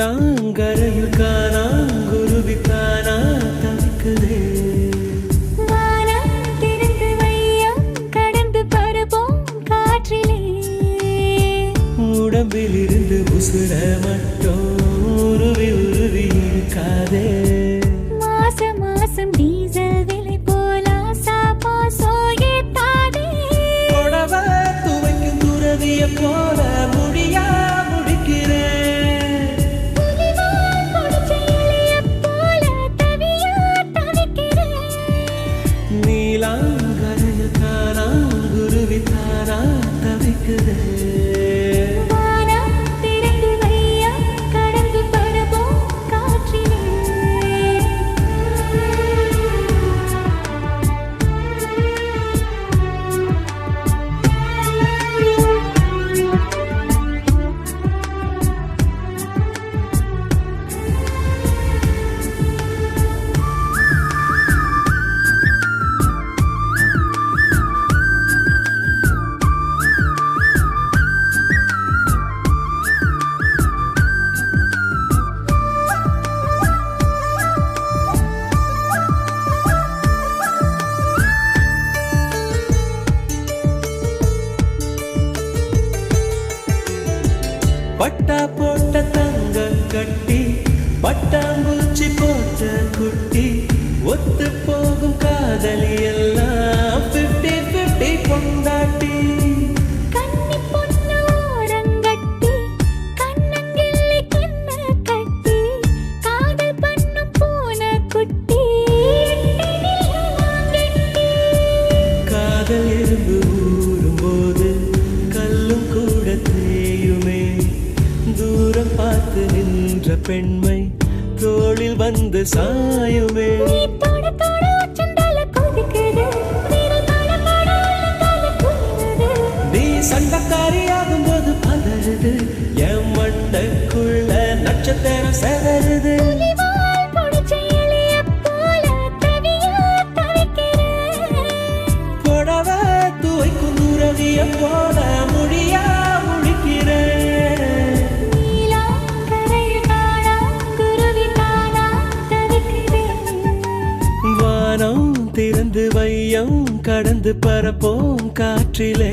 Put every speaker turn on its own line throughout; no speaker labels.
வேளாங்கரையில் காண பட்டாம்பூச்சி போட்ட குட்டி ஒத்து போகும் காதலி எல்லாம் பிப்டி பிப்டி கொண்டாட்டி
காதல்
இருந்து ஊறும்போது கல்லும் கூட தேயுமே. தூரம் பார்த்து நின்ற பெண்மை ¡Ay, hombre! பறந்து பரப்போம் காற்றிலே.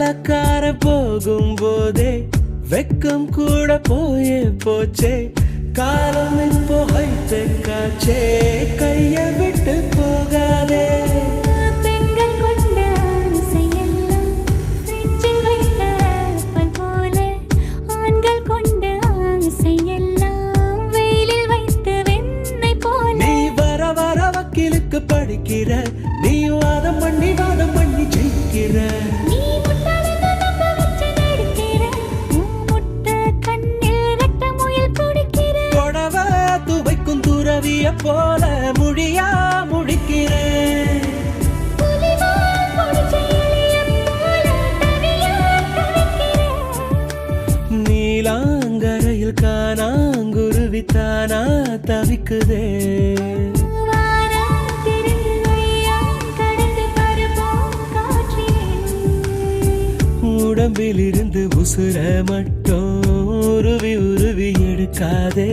வெள்ளக்கார போகும் போதே வெக்கம் கூட போயே போச்சே. காலம் இப்போ வைத்து காச்சே கைய விட்டு போகாதே. முடியா முடிக்கிறேன். நீலாங்கரையில் காணாங்குருவி தானா தவிக்குதே. உடம்பிலிருந்து உசுர மட்டும் உருவி உருவி எடுக்காதே.